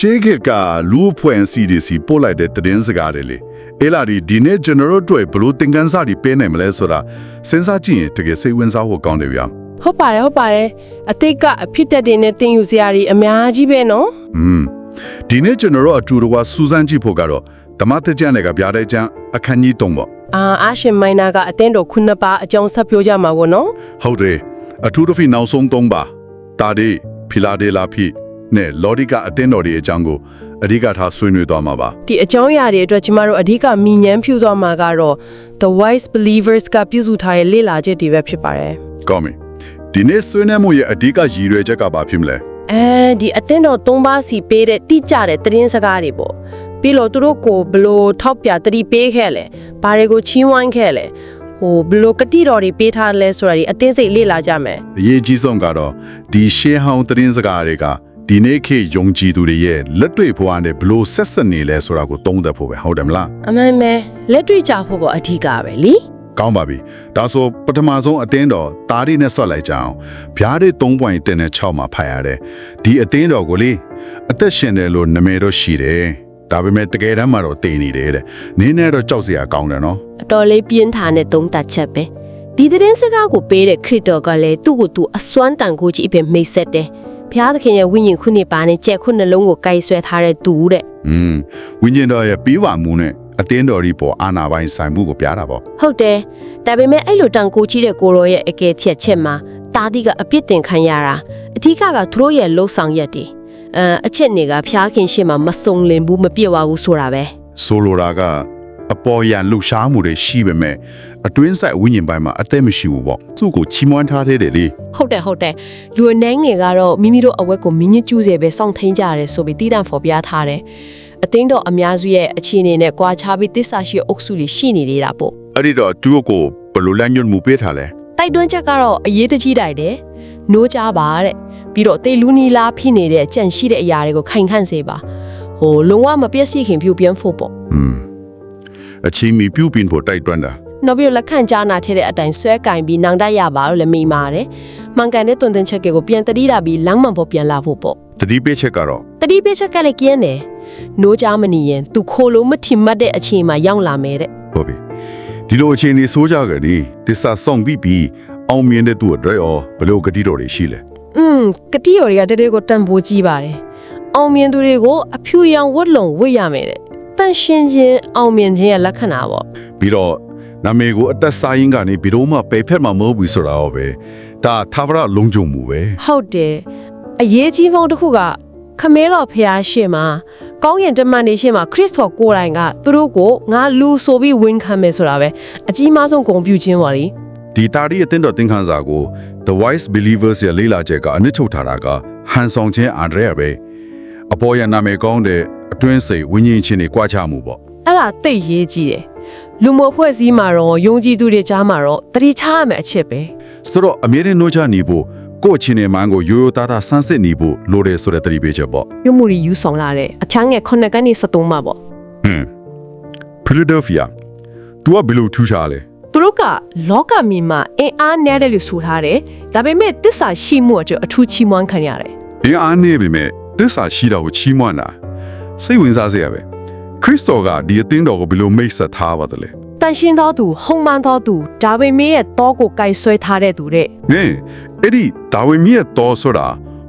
ရှေးခေတ်ကလူအဖွဲ့အစည်းတွေစီပို့လိုက်တဲ့သတင်းစကားတွေလေအဲ့လာဒီဒီနေ့ကျွန်တော်တို့တွေ့ဘလို့သင်ခန်းစာတွေပေးနိုင်မလဲဆိုတာစဉ်းစားကြည့်ရင်တကယ်စိတ်ဝင်စားဖို့ကောင်းတယ်ဗျာဟုတ်ပါတယ်ဟုတ်ပါတယ်အတိတ်ကအဖြစ်တက်တဲ့နဲ့တင်ယူစရာတွေအများကြီးပဲနော်อืมဒီနေ့ကျွန်တော်တို့အတူတကွစူးစမ်းကြည့်ဖို့ကတော့ဓမ္မတကြံတွေကဗျာတဲ့ကျမ်းအခန်းကြီး3ပေါ့အာအာရှင်မိုင်းနာကအတင်းတော်ခုနှစ်ပါအကြောင်းဆက်ပြောကြမှာကိုနော်ဟုတ်တယ်အထူးသဖြင့်နောက်ဆုံး3ပါတာဒီဖီလာဒေလာဖီ နဲ့လော်ဒီကအတင်းတော်တွေအကြောင်းကိုအဓိကထားဆွေးနွေးသွားမှာပါဒီအကြောင်းအရာတွေအတွက်ကျမတို့အဓိကမြင်ညမ်းဖြူသွားမှာကတော့ The Wise Believers ကပြုစုထားတဲ့လေ့လာချက်တွေပဲဖြစ်ပါတယ်ကောင်းပြီဒီနေ့ဆွေးနွေးမှုရဲ့အဓိကရည်ရွယ်ချက်ကဘာဖြစ်မလဲအဲဒီအတင်းတော်၃ပါးစီပေးတဲ့တိကျတဲ့သတင်းစကားတွေပေါ့ပြီးလို့သူတို့ကိုဘလို့ထောက်ပြတတိပေးခဲ့လဲဘာတွေကိုချီးဝိုင်းခဲ့လဲဟိုဘလို့ကတိတော်တွေပေးထားလဲဆိုတာဒီအသေးစိတ်လေ့လာကြမယ်အရေးကြီးဆုံးကတော့ဒီရှေးဟောင်းသတင်းစကားတွေက ဒီနေ့ခေတ်ယုံကြည်သူတွေရဲ့လက်တွေ့ဘဝနဲ့ဘလို့ဆက်ဆက်နေလဲဆိုတာကိုသုံးသပ်ဖို့ပဲဟုတ်တယ်မလားအမှန်ပဲလက်တွေ့ကြဖို့ပေါ့အဓိကပဲလीကောင်းပါပြီဒါဆိုပထမဆုံးအတင်းတော်တားရီနဲ့ဆွတ်လိုက်ကြအောင်ဗျားတွေ3.1နဲ့6မှာဖတ်ရတယ်ဒီအတင်းတော်ကိုလေအသက်ရှင်တယ်လို့နာမည်တော့ရှိတယ်ဒါပေမဲ့တကယ်တမ်းမှာတော့တည်နေတယ်တဲ့နင်းနဲ့တော့ကြောက်စရာကောင်းတယ်နော်အတော်လေးပြင်းထန်တဲ့သုံးသက်ချက်ပဲဒီသတင်းစကားကိုပေးတဲ့ခရစ်တော်ကလည်းသူ့ကိုယ်သူအစွမ်းတန်ကိုကြီးအပြင်မိတ်ဆက်တယ် ဘုရားသခင်ရဲ့ဝိညာဉ်ခုနှစ်ပါးနဲ့ကြက်ခုနှလုံးကိုကိုင်ဆွဲထားတဲ့သူတဲ့อืมဝိညာဉ်တော်ရဲ့ပြီးပါမှုနဲ့အတင်းတော်ဒီပေါ်အာနာပိုင်းဆိုင်မှုကိုပြတာပေါ့ဟုတ်တယ်ဒါပေမဲ့အဲ့လိုတန်ကိုကြီးတဲ့ကိုရောရဲ့အကယ်ထက်ချက်မှာတာတိကအပြစ်တင်ခံရတာအထူးကကသူတို့ရဲ့လှုပ်ဆောင်ရက်တွေအဲအချက်တွေကဖျားခင်ရှေ့မှာမစုံလင်ဘူးမပြည့်ဝဘူးဆိုတာပဲဆိုလိုတာက အပေါ်ယံလှူရှားမှုတွေရှိပေမဲ့အတွင်းဆိုင်ဝိညာဉ်ပိုင်းမှာအသက်မရှိဘူးပေါ့သူ့ကိုချီးမွမ်းထားတဲ့လေဟုတ်တယ်ဟုတ်တယ်လူအနှဲငယ်ကတော့မိမိတို့အဝက်ကိုမြင်းညစ်ကျူးစေပဲစောင့်ထိန်ကြရတယ်ဆိုပြီးတည်တံ့ဖော်ပြထားတယ်အသိန်းတော်အများစုရဲ့အခြေအနေနဲ့ကြွားချပြီးတစ္ဆာရှိအုပ်စုတွေရှိနေသေးတာပေါ့အဲ့ဒီတော့သူ့ကိုဘယ်လိုလမ်းညွှန်မှုပေးထားလဲတိုက်တွန်းချက်ကတော့အရေးတကြီးတိုက်တယ်။နိုးကြပါတဲ့။ပြီးတော့တေလူနီလာဖြစ်နေတဲ့ကြံရှိတဲ့အရာတွေကိုခိုင်ခန့်စေပါ။ဟိုလုံးဝမပြည့်စည်ခင်ပြုပြန်ဖို့ပေါ့อืม အချင်းမီပြုတ်ပင်ဖို့တိုက်တွန်းတာ။နောက်ပြီးတော့လက်ခံကြားနာထဲတဲ့အတိုင်းဆွဲကင်ပြီးနောင်တရပါလို့လည်းမိပါတယ်။မှန်ကန်တဲ့တွင်တင်ချက်တွေကိုပြန်တတိတာပြီးလမ်းမှန်ပေါ်ပြန်လာဖို့ပေါ့တတိပေးချက်ကတော့။တတိပေးချက်ကလည်းကျင်းတယ်။နိုးကြမနေရင်သူခိုးလို့မထင်မှတ်တဲ့အချိန်မှာရောက်လာမယ်တဲ့ဟုတ်ပြီဒီလိုအချင်းနေဆိုးကြကြတယ်တစ္ဆာဆောင်ပြီးပြီးအောင်မြင်တဲ့သူ့အတွက်ရောဘယ်လိုဂတိတော်တွေရှိလဲ။อืมကတိရော်တွေကတတဲကိုတန်ဖိုးကြီးပါတယ်။အောင်မြင်သူတွေကိုအဖြူရောင်ဝတ်လုံဝတ်ရမယ်တဲ့။ တန်ရှင်းခြင်းအောင်မြင်ခြင်းရဲ့လက္ခဏာပေါ့ပြီးတော့နာမည်ကိုအသက်စားရင်ကနေဘီတော့မှပေဖက်မှာမဟုတ်ဘူးဆိုတာရောပဲဒါသာဝရလုံးကြုံမှုပဲဟုတ်တယ်အရေးကြီးဆုံးတစ်ခုကခမဲတော်ဖျားရှေ့မှာကောင်းရင်တမန်နေရှေ့မှာခရစ်တော်ကိုယ်တိုင်ကသူတို့ကိုငါလူဆိုပြီးဝန်ခံမယ်ဆိုတာပဲအကြီးမားဆုံးဂုဏ်ပြုခြင်းပါလေဒီတာရီအသင်းတော်သင်ခန်းစာကို The Wise Believers ရဲ့လေးလာချက်ကအနစ်ချုပ်ထားတာကဟန်ဆောင်ခြင်းအန်ဒရယာပဲအပေါ်ရနာမည်ကောင်းတဲ့ အတွင်းစိတ်ဝိညာဉ်ချင်းတွေကြွားချမှုပေါ့အဲ့ဒါသိပ်ရေးကြီးတယ်လူမိုဖွဲ့စည်းမှာတော့ယုံကြည်သူတွေကြားမှာတော့တတိချရမယ်အချက်ပဲဆိုတော့အမြဲတမ်းနှိုးချနေဖို့ကိုယ့်အချင်းနဲ့မှန်ကိုရိုးရိုးသားသားဆန်းစစ်နေဖို့လိုတယ်ဆိုတဲ့တတိပေးချက်ပေါ့ပြုမှုရီယူဆောင်လာတဲ့အချမ်းငယ်ခုနှစ်ကနေ73မှာပေါ့ဟွန်း Philadelphia तू ကဘယ်လိုထူးခြားလဲသူတို့ကလောကမီမှာအင်အားနည်းတယ်လို့ဆိုထားတယ်ဒါပေမဲ့တစ္ဆာရှိမှုအကျအထူးချီးမွမ်းခံရတယ်။အင်းအားနေပြီမဲ့သစ္စာရှိတာကိုချီးမွမ်းတာ စိတ်ဝင်စားစရာပဲခရစ်တော်ကဒီအသင်းတော်ကိုဘယ်လိုမိတ်ဆက်ထားပါတယ်လဲတန်ရှင်းသောသူဟုံမှန်သောသူဒါပေမဲ့ရဲ့တောကိုကိုင်ဆွဲထားတဲ့သူတဲ့။ငဲအဲ့ဒီဒါဝိမြတ်တော်ဆိုတာ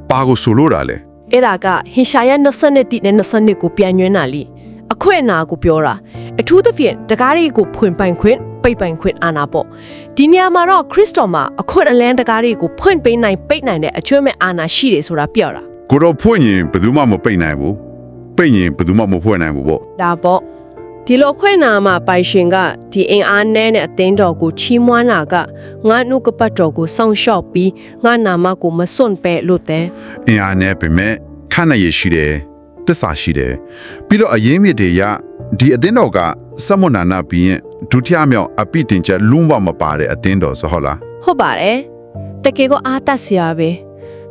ပါကိုဆိုလို့တာလေအဲ့ဒါကဟေရှာယ22တိနဲ့22ကိုပြန်ညွှန်းတာလीအခွင့်အနာကိုပြောတာအထူးသဖြင့်တကားတွေကိုဖွင့်ပိုင်ခွင့်ပိတ်ပိုင်ခွင့်အာနာပေါ့ဒီနေရာမှာတော့ခရစ်တော်မှာအခွင့်အလန်းတကားတွေကိုဖွင့်ပေးနိုင်ပိတ်နိုင်တဲ့အကျွမ်းမဲ့အာနာရှိတယ်ဆိုတာပြောတာ။ကိုတော့ဖွင့်ရင်ဘယ်သူမှမပိတ်နိုင်ဘူး။ ပိတ်ရင်ဘယ်သူမှမဖွင့်နိုင်ဘူးပေါ့ဒါပေါ့ဒီလိုခွင့်နာမှာပိုင်ရှင်ကဒီအင်အားနည်းတဲ့အသင်းတော်ကိုချီးမွမ်းတာကငါနှုတ်ကပတ်တော်ကိုစောင့်ရှောက်ပြီးငါနာမကိုမစွန့်ပဲလို့တဲ့။အင်းအားနဲ့ပဲမဲ့ခန္ဓာရည်ရှိတယ်။သစ္စာရှိတယ်။ပြီးတော့အရေးမြစ်တွေရဒီအသင်းတော်ကစမွန်နာနာပြီးရင်ဒုတိယမြောက်အပိတင်ချက်လုံးဝမပါတဲ့အသင်းတော်ဆိုဟုတ်လားဟုတ်ပါတယ်တကယ်ကိုအားတတ်စရာပဲ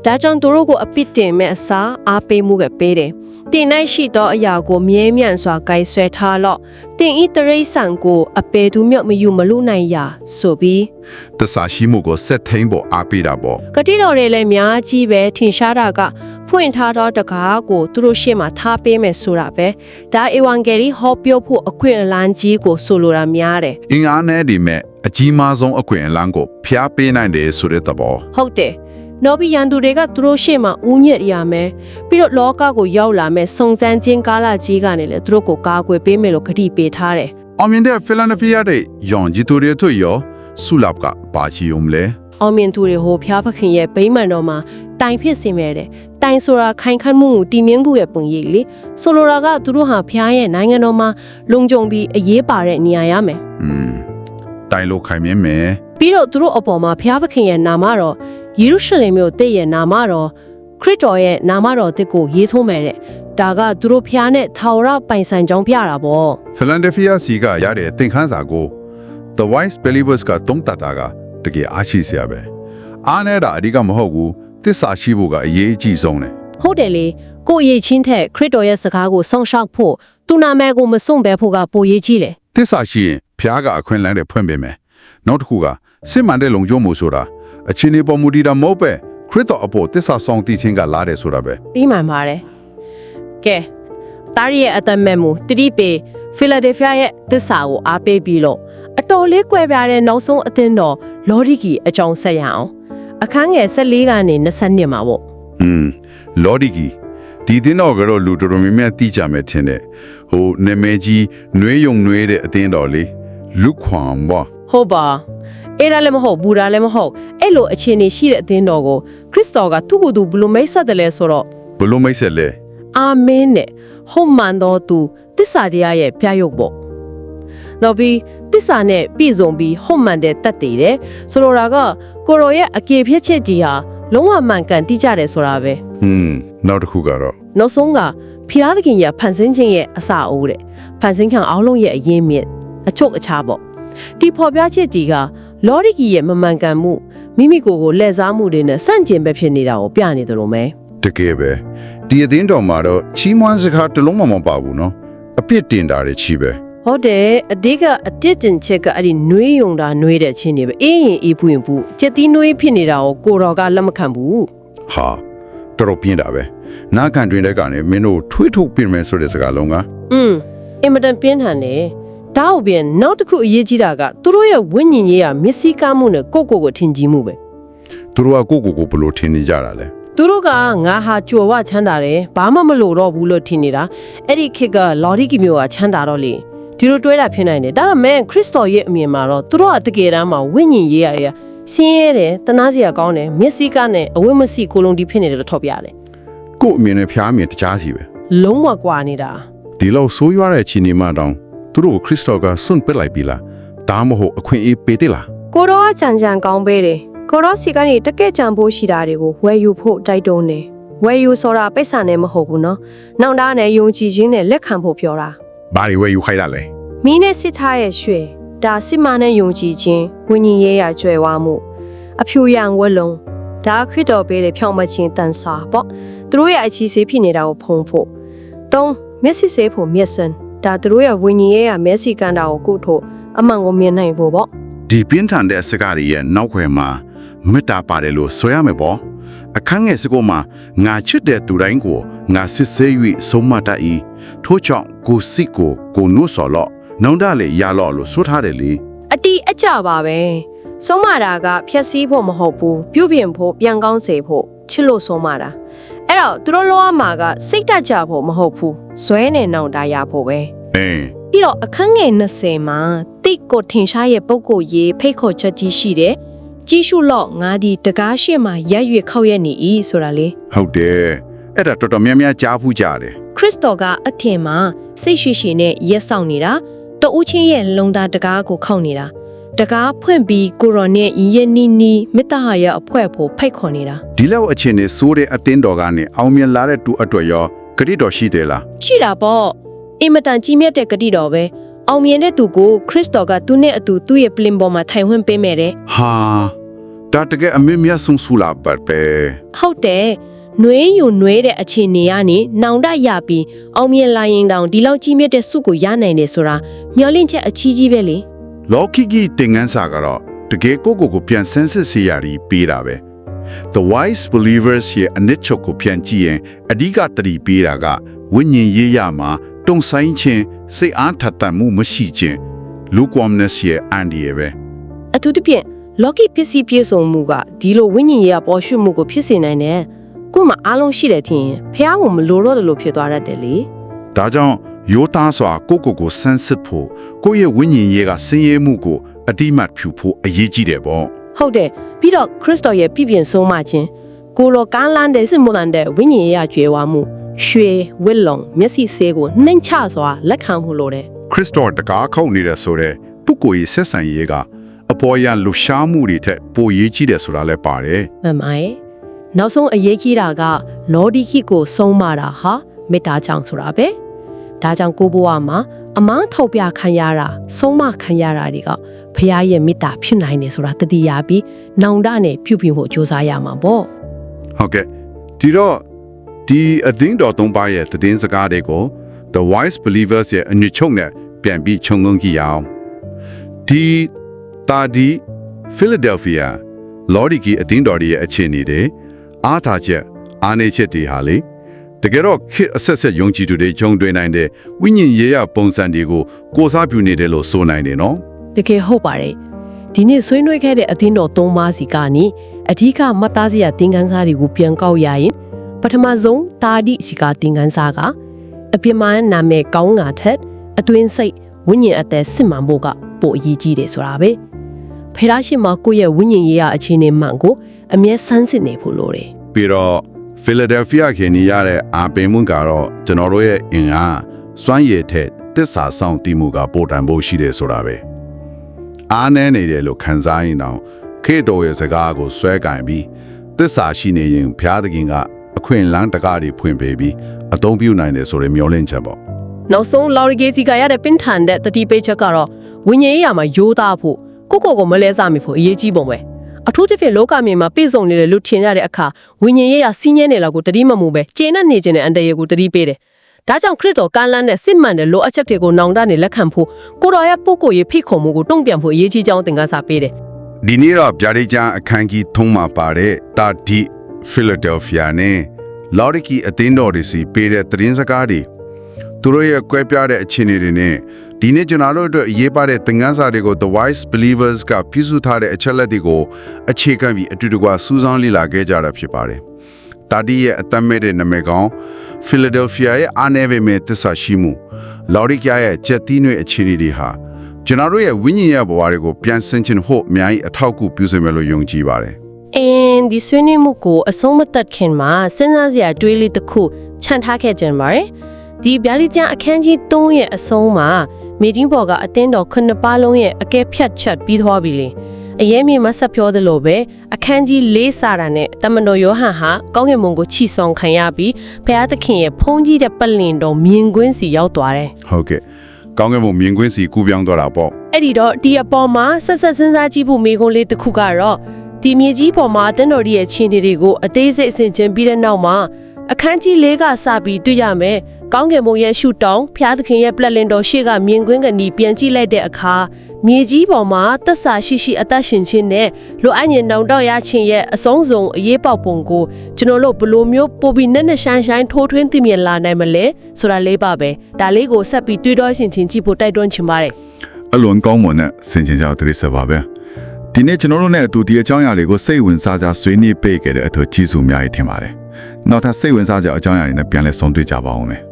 ဒါကြောင့်သူတို့ကိုအပြစ်တင်မဲ့အစားအားပေးမှုကပေးတယ် တင်၌ရှိသောအရာကိုမြဲမြံစွာဂိုက်ဆွဲထားလော့တင်ဤတရိษံကိုအပေသူမြတ်မယူမလို့နိုင်ရာဆိုပြီးသစ္စာရှိမှုကိုဆက်ထိန်ဖို့အားပေးတာပေါ့ကတိတော်တွေလည်းအများကြီးပဲထင်ရှားတာကဖွင့်ထားသောတကားကိုသူတို့ရှေ့မှာထားပေးမယ်ဆိုတာပဲဒါဧဝံဂေလိဟောပြောဖို့အခွင့်အလမ်းကြီးကိုဆိုလိုတာများတယ်အင်အားနဲ့ဒီမဲ့အကြီးမားဆုံးအခွင့်အလမ်းကိုဖျားပေးနိုင်တယ်ဆိုတဲ့သဘောဟုတ်တယ် နော်ဘီယန်သူတွေကသူတို့ရှေ့မှာဦးညက်ရမယ်ပြီးတော့လောကကိုရောက်လာမယ်စုံစမ်းခြင်းကာလကြီးကနေလည်းသူတို့ကိုကာကွယ်ပေးမယ်လို့ဂတိပေးထားတယ်အောင်မြင်တဲ့ဖီလာဒယ်ဖီးယားတဲ့ယွန်ဂျီတိုရီထွေရောဆူလပ်ကပါချီယုံလေအောင်မြင်သူတွေဟိုဖျားဖခင်ရဲ့ဗိမ္မာန်တော်မှာတိုင်ဖြစ်စင်မဲ့တယ်တိုင်ဆိုတာခိုင်ခန့်မှုကိုတီမြင့်ခုရဲ့ပုံရိပ်လေဆိုလိုတာကသူတို့ဟာဖျားရဲ့နိုင်ငံတော်မှာလုံခြုံပြီးအရေးပါတဲ့နေရာရမယ်อืมတိုင်လို့ခိုင်မြင်မယ်ပြီးတော့သူတို့အပေါ်မှာဖျားဖခင်ရဲ့နာမတော် ယေရုရှလင်မြို့တည့်ရဲ့နာမတော်ခရစ်တော်ရဲ့နာမတော်တစ်ကိုရေးထိုးမယ်တဲ့ဒါကသူတို့ဖျားနဲ့ထာဝရပိုင်ဆိုင်ကြောင်းပြတာပေါ့ဖီလာဒယ်ဖီးယားစီကရတဲ့သင်ခန်းစာကို The Wise Believers ကတုံးတတာကတကယ်အားရှိစရာပဲအားနေတာအဓိကမဟုတ်ဘူးသစ္စာရှိဖို့ကအရေးအကြီးဆုံးတယ်ဟုတ်တယ်လေကိုယ့်ရဲ့ချင်းထက်ခရစ်တော်ရဲ့စကားကိုစောင့်ရှောက်ဖို့သူနာမည်ကိုမစွန့်ဘဲဖို့ကပိုရေးကြီးတယ်သစ္စာရှိရင်ဖျားကအခွင့်အလမ်းတွေဖွင့်ပေးမယ်နောက်တစ်ခုကစစ်မှန်တဲ့လုံခြုံမှုဆိုတာ အချင်းဒီပေါ်မူတည်တာမဟုတ်ပဲခရစ်တော်အဖို့သစ္စာဆောင်တည်ခြင်းကလာတယ်ဆိုတာပဲပြီးမှန်ပါတယ်ကဲတားရီရဲ့အသက်မဲ့မှုတတိပေဖီလာဒယ်ဖီးယားရဲ့သစ္စာကိုအားပေးပြီးလို့အတော်လေးကွဲပြားတဲ့နောက်ဆုံးအသင်းတော်လော်ဒီကီအကြောင်းဆက်ရအောင်အခန်းငယ်14ကနေ22မှာပေါ့อืมလော်ဒီဂီဒီသင်းတော်ကတော့လူတော်တော်များများသိကြမယ်ထင်တယ်ဟိုနာမည်ကြီးနှွေးယုံနှွေးတဲ့အသင်းတော်လေးလူခွန်ဘောဟုတ်ပါ အဲ့ဒါလည်းမဟုတ်ဘူတာလည်းမဟုတ်အဲ့လိုအခြေအနေရှိတဲ့အသင်းတော်ကိုခရစ်တော်ကသူ့ကိုယ်သူဘယ်လိုမိတ်ဆက်တယ်လဲဆိုတော့ဘလို့မိတ်ဆက်လဲအာမင်းနဲ့ဟုတ်မှန်တော်သူတစ္ဆာတရားရဲ့ပြရုပ်ပေါ့နောက်ပြီးတစ္ဆာနဲ့ပြည့်စုံပြီးဟုတ်မှန်တဲ့တတ်တည်တယ်ဆိုလိုတာကကိုရောရဲ့အကေဖြစ်ချက်ကြီးဟာလုံးဝမှန်ကန်တိကျတယ်ဆိုတာပဲอืมနောက်တစ်ခုကတော့နောက်ဆုံးကဖျားသခင်ရဲ့ဖန်ဆင်းခြင်းရဲ့အစအိုးတဲ့ဖန်ဆင်းခံအောင်လုံးရဲ့အရင်းမြစ်အချုပ်အခြားပေါ့ဒီဖော်ပြချက်ကြီးက လော်ရီကီရဲ့မမှန်ကန်မှုမိမိကိုယ်ကိုလှည့်စားမှုတွေနဲ့ဆန့်ကျင်ဘက်ဖြစ်နေတာကိုပြနေတယ်လို့မယ်တကယ်ပဲဒီအသင်းတော်မှာတော့ချီးမွမ်းစကားတစ်လုံးမှမပါဘူးနော်အပြစ်တင်တာတွေချီးပဲဟုတ်တယ်အတိကအတိတ်တင်ချက်ကအဲ့ဒီနှွေးယုံတာနှွေးတဲ့ချင်းတွေပဲအေးရင်အေးပူရင်ပူကြက်သီးနှွေးဖြစ်နေတာကိုကိုတော်ကလက်မခံဘူးဟာတော်တော်ပြင်းတာပဲနားခံတွင်တဲ့ကနေမင်းတို့ထွေးထုတ်ပြင်မယ်ဆိုတဲ့စကားလုံးကအင်းအင်မတန်ပြင်းထန်တယ် ဒါ့အပြင်နောက်တစ်ခုအရေးကြီးတာကသူတို့ရဲ့ဝိညာဉ်ရေးကမျက်စိကားမှုနဲ့ကိုယ့်ကိုယ်ကိုထင်ကြီးမှုပဲသူတို့ကကိုယ့်ကိုယ်ကိုဘယ်လို့ထင်နေကြတာလဲသူတို့ကငါဟာကြော်ဝချမ်းသာတယ်ဘာမှမလိုတော့ဘူးလို့ထင်နေတာအဲ့ဒီခေတ်ကလော်ဒီကီမျိုးကချမ်းသာတော့လေဒီလိုတွဲတာဖြစ်နိုင်တယ်ဒါပေမဲ့ခရစ်တော်ရဲ့အမြင်မှာတော့သူတို့ကတကယ်တမ်းမှာဝိညာဉ်ရေးရရဆင်းရဲတယ်တနာစရာကောင်းတယ်မျက်စိကနဲ့အဝိမစီကိုလုံးဒီဖြစ်နေတယ်လို့ထောက်ပြတယ်ကို့အမြင်နဲ့ဖျားအမြင်တခြားစီပဲလုံးဝကွာနေတာဒီလောက်ဆိုးရွားတဲ့ချင်းနေမှတောင် သူတို့ကိုခရစ်တော်ကစွန့်ပစ်လိုက်ပြီလားဒါမှမဟုတ်အခွင့်အရေးပေးသေးလားကိုတော့အကြံကြံကောင်းပေးတယ်ကိုတော့စီကနေတကက်ကြံဖို့ရှိတာတွေကိုဝယ်ယူဖို့တိုက်တွန်းတယ်ဝယ်ယူဆိုတာပိတ်ဆာနဲ့မဟုတ်ဘူးနော်နောက်သားနဲ့ယုံကြည်ခြင်းနဲ့လက်ခံဖို့ပြောတာဘာတွေဝယ်ယူခိုင်းတာလဲမင်းနဲ့စစ်ထားရဲ့ရွှေဒါစစ်မှန်တဲ့ယုံကြည်ခြင်းဝိညာဉ်ရေးရကြွယ်ဝမှုအဖြူရန်ဝက်လုံးဒါခရစ်တော်ပေးတဲ့ဖြောင့်မခြင်းတန်စာပေါ့သူတို့ရဲ့အချီစေးဖြစ်နေတာကိုဖုံဖို့သုံးမျက်စိစေးဖို့မျက်စံ ဒါသူတို့ရဲ့ဝိညာဉ်ရေးရမျက်စိကန်တာကိုကုထုတ်အမှန်ကိုမြင်နိုင်ဖို့ပေါ့ဒီပြင်းထန်တဲ့စကားတွေရဲ့နောက်ွယ်မှာမေတ္တာပါတယ်လို့ဆိုရမယ်ပေါ့အခန်းငယ်စကောမှာငါချစ်တဲ့သူတိုင်းကိုငါစစ်ဆေး၍ဆုံးမတတ်၏ထို့ကြောင့်ကိုစိတ်ကိုကိုနှုတ်ဆော်လော့နောင်တလေရလော့လို့ဆိုထားတယ်လေအတီးအကြပါပဲဆုံးမတာကဖြက်စီးဖို့မဟုတ်ဘူးပြုပြင်ဖို့ပြန်ကောင်းစေဖို့ချစ်လို့ဆုံးမတာအဲ့ တော့သူတို့လောကမှာကစိတ်တကြဖို့မဟုတ်ဘူးဇွဲနဲ့နောင်တရဖို့ပဲအင်းပြီးတော့အခန်းငယ်20မှာတိတ်ကိုထင်ရှားရဲ့ပုံကိုရေးဖိတ်ခေါ်ချက်ကြီးရှိတယ်ကြီးရှုလော့ငါဒီတကားရှေ့မှာရက်ရွေခောက်ရက်နေ၏ဆိုတာလေဟုတ်တယ်အဲ့ဒါတော်တော်များများကြားဖူးကြတယ်ခရစ်တော်ကအထင်မှာစိတ်ရွှေရွှေနဲ့ရက်ဆောင်နေတာတဦးချင်းရဲ့လုံသားတကားကိုခောက်နေတာ တကားဖွင့်ပြီးကိုရော်နဲ့ယဉ်နီနီမေတ္တာဟာရအဖွဲ့ဖို့ဖိတ်ခေါ်နေတာဒီလောက်အခြေအနေစိုးတဲ့အတင်းတော်ကနေအောင်မြင်လာတဲ့တူအတွက်ရောဂရိတော်ရှိသေးလားချိတာပေါ့အင်မတန်ကြီးမြတ်တဲ့ဂတိတော်ပဲအောင်မြင်တဲ့သူကိုခရစ်တော်ကသူနဲ့အတူသူ့ရဲ့ပလင်ပေါ်မှာထိုင်ဝှင့်ပေးမယ်တဲ့ဟာဒါတကယ်အမေမြတ်ဆုံးဆူလာပတ်ပဲဟုတ်တယ်နှွေးယူနှွေးတဲ့အခြေအနေကနေနောင်တရပြီးအောင်မြင်လာရင်တောင်ဒီလောက်ကြီးမြတ်တဲ့စုကိုရနိုင်တယ်ဆိုတာမျှော်လင့်ချက်အကြီးကြီးပဲလေ လော်ကီကီတင်ငန်းစာကတော့တကယ်ကိုကိုကိုပြန်ဆန်းစစ်စေရပြီးပေးတာပဲ the wise believers ရဲ့အနစ်ချုပ်ကိုပြန်ကြည့်ရင်အဓိကတတိပေးတာကဝိညာဉ်ရေးရမှာတုံဆိုင်ခြင်းစိတ်အားထက်သန်မှုမရှိခြင်း lukewarmness ရဲ့အန်ဒီရဲ့ပဲအထူးသဖြင့်လော်ကီပစ္စည်းပြေဆုံးမှုကဒီလိုဝိညာဉ်ရေးအပေါ်ရှုမှုကိုဖြစ်စေနိုင်တယ်ကို့မှာအားလုံးရှိတယ်ထင်ရင်ဖះကိုမလိုတော့တယ်လို့ဖြစ်သွားတတ်တယ်လေဒါကြောင့် ယောသားစွာကိုယ့်ကိုယ်ကိုဆန်းစစ်ဖို့ကိုယ့်ရဲ့ဝိညာဉ်ရေးကဆင်းရဲမှုကိုအတိမတ်ဖြူဖို့အရေးကြီးတယ်ပေါ့ဟုတ်တယ်ပြီးတော့ခရစ်တော်ရဲ့ပြည့်ပြည့်ဆုံးမခြင်းကိုလိုကားလန်းတဲ့စစ်မလန်တဲ့ဝိညာဉ်ရေးအကျွဲဝါမှုရွှေဝစ်လုံမျက်စိဆေးကိုနှိမ်ချစွာလက်ခံမှုလိုတယ်ခရစ်တော်တကားခုတ်နေတဲ့ဆိုတဲ့ပုဂ္ဂိုလ်ရေးဆက်ဆံရေးကအပေါ်ရန်လှူရှားမှုတွေထက်ပိုရေးကြီးတယ်ဆိုတာလည်းပါတယ်မှန်ပါရဲ့နောက်ဆုံးအရေးကြီးတာကလော်ဒီခိကိုဆုံးမတာဟာမေတ္တာကြောင့်ဆိုတာပဲ ဒါကြောင့်ကိုဘဝမှာအမားထောက်ပြခံရတာဆုံးမခံရတာတွေကဖခင်ရဲ့မေတ္တာဖြစ်နိုင်တယ်ဆိုတာတတိယပြီးနောင်တနဲ့ပြုပြင်ဖို့ကြိုးစားရမှာပေါ့ဟုတ်ကဲ့ဒီတော့ဒီအသင်းတော်သုံးပါးရဲ့သတင်းစကားတွေကို The Wise Believers ရဲ့အညစ်ချုပ်နဲ့ပြန်ပြီးခြုံငုံကြည့်ရအောင်ဒီတာဒီ Philadelphia လော်ဒီကီအသင်းတော်ရဲ့အခြေအနေတွေအားသာချက်အားနေချက်တွေဟာလေ တကယ်တော့ခေတ်အဆက်ဆက်ယုံကြည်သူတွေဂျုံတွေ့နိုင်တဲ့ဝိညာဉ်ရေးရပုံစံတွေကိုကိုးစားပြုနေတယ်လို့ဆိုနိုင်တယ်နော်တကယ်ဟုတ်ပါတယ်ဒီနေ့ဆွေးနွေးခဲ့တဲ့အသင်းတော်သုံးပါးစီကနေအဓိကမှတ်သားစရာသင်ခန်းစာတွေကိုပြန်ကောက်ရရင်ပထမဆုံးတာဒီစီကသင်ခန်းစာကအပြစ်မှန်နာမည်ကောင်းငါထက်အတွင်းစိတ်ဝိညာဉ်အသက်စစ်မှန်ဖို့ကပိုအရေးကြီးတယ်ဆိုတာပဲဖေရရှိမှာကိုယ့်ရဲ့ဝိညာဉ်ရေးရအခြေအနေမှန်ကိုအမြဲဆန်းစစ်နေဖို့လိုတယ်ပြီးတော့ Philadelphia ခင်နေရတဲ့အာပင်မှုကတော့ကျွန်တော်တို့ရဲ့အင်အားစွမ်းရည်ထက်တစ္ဆာဆောင်တည်မှုကပိုတန်ဖို့ရှိတယ်ဆိုတာပဲအားနည်းနေတယ်လို့ခံစားရင်တော့ခေတ္တရဲ့စကားကိုဆွဲကင်ပြီးတစ္ဆာရှိနေရင်ဘုရားသခင်ကအခွင့်အလန်းတကားတွေဖွင့်ပေးပြီးအသုံးပြုနိုင်တယ်ဆိုတဲ့မျှော်လင့်ချက်ပေါ့နောက်ဆုံးလော်ရီဂေစီကရတဲ့ပင်ထန်တဲ့တတိပိတ်ချက်ကတော့ဝိညာဉ်ရေးရမှာယိုးသားဖို့ကိုကိုကိုမလဲစားမိဖို့အရေးကြီးပုံပဲ အထူးသဖြင့်လောကမြေမှာပြည့်စုံနေတဲ့လူထင်ရတဲ့အခါဝိညာဉ်ရေးရစီးညင်းနေလောက်ကိုတတိမမှုပဲကျေနပ်နေခြင်းနဲ့အန်တရကိုတတိပေးတယ်ဒါကြောင့်ခရစ်တော်ကမ်းလန်းတဲ့စစ်မှန်တဲ့လိုအပ်ချက်တွေကိုနောင်တနဲ့လက်ခံဖို့ကိုတော်ရဲ့ပုဂ္ဂိုလ်ရေးဖိတ်ခေါ်မှုကိုတုံ့ပြန်ဖို့အရေးကြီးကြောင်းသင်ခန်းစာပေးတယ်ဒီနေ့တော့ဗျာဒိတ်ကျမ်းအခန်းကြီးသုံးမှာပါတဲ့တာဒီ Philadelphia နဲ့လော်ရီကီအသင်းတော်တွေစီပေးတဲ့သတင်းစကားတွေ သူတို့ရဲ့ကွဲပြားတဲ့အခြေအနေတွေနဲ့ဒီနေ့ကျွန်တော်တို့အတွက်အရေးပါတဲ့သင်ခန်းစာတွေကို The Wise Believers ကပြုစုထားတဲ့အချက်လက်တွေကိုအခြေခံပြီးအတူတကွစူးစမ်းလေ့လာခဲ့ကြတာဖြစ်ပါတယ်။တာဒီရဲ့အသက်မဲ့တဲ့နာမည်ကောင်း Philadelphia ရဲ့အားနည်းပေမဲ့သစ္စာရှိမှုလော်ရီကီရဲ့ချက်တီးနွေအခြေအနေတွေဟာကျွန်တော်တို့ရဲ့ဝိညာဉ်ရေးဘဝတွေကိုပြန်ဆင်ခြင်ဖို့အများကြီးအထောက်အကူပြုစေမယ်လို့ယုံကြည်ပါတယ်။အင်းဒီဆွေးနွေးမှုကိုအဆုံးမသက်ခင်မှာစဉ်းစားစရာတွေးလေးတစ်ခုခြံထားခဲ့ကြပါတယ်။ ဒီဗျာလီကျန်အခန်းကြီး3ရဲ့အဆုံးမှာမေဂျင်းဘော်ကအတင်းတော်ခုနှစ်ပါးလုံးရဲ့အကဲဖြတ်ချက်ပြီးသွားပြီလေ။အရေးမြေမဆက်ပြောသလိုပဲအခန်းကြီး၄စာတာနဲ့တမန်တော်ယောဟန်ဟာကောင်းကင်ဘုံကိုချီဆောင်ခံရပြီးဘုရားသခင်ရဲ့ဖုန်းကြီးတဲ့ပတ်လင်တော်မြင်ကွင်းစီရောက်သွားတယ်ဟုတ်ကဲ့ကောင်းကင်ဘုံမြင်ကွင်းစီကူးပြောင်းသွားတာပေါ့။အဲ့ဒီတော့ဒီအပေါ်မှာဆက်ဆက်စဉ်းစားကြည့်ဖို့မိကုံးလေးတစ်ခုကတော့ဒီမြေကြီးပေါ်မှာအသင်းတော်ရဲ့ခြေနေတွေကိုအသေးစိတ်အဆင်ခြင်ပြီးတဲ့နောက်မှာအခန်းကြီး၄ကစပြီးတွေ့ရမယ်။ ကောင်းကင်ဘုံရဲ့ရှုတောင်းဖျားသခင်ရဲ့ပလက်လင်တော်ရှေ့ကမြင်ကွင်းကနေပြန်ကြည့်လိုက်တဲ့အခါမြေကြီးပေါ်မှာသက်စာရှိရှိအသက်ရှင်ခြင်းနဲ့လိုအပ်ရင်နောင်တော့ရခြင်းရဲ့အဆုံးစုံအရေးပေါက်ပုံကိုကျွန်တော်တို့ဘယ်လိုမျိုးပိုပြီးနဲ့နဲ့ရှိုင်းရှိုင်းထိုးထွင်းသိမြင်လာနိုင်မလဲဆိုတာလေးပါပဲ။ဒါလေးကိုဆက်ပြီးတွေးတောရှင်ချင်းကြည့်ဖို့တိုက်တွန်းချင်ပါတယ်။အလွန်ကောင်းမွန်တဲ့စင်ကြင်ကြောက်တရစ်ဆက်ပါပဲဒီနေ့ကျွန်တော်တို့နဲ့အတူဒီအကြောင်းအရာတွေကိုစိတ်ဝင်စားကြဆွေးနွေးပေးခဲ့တဲ့အထူးကျေးဇူးအများကြီးတင်ပါတယ်နောက်ထပ်စိတ်ဝင်စားကြအကြောင်းအရာတွေနဲ့ပြန်လည်ဆုံတွေ့ကြပါအောင်မယ်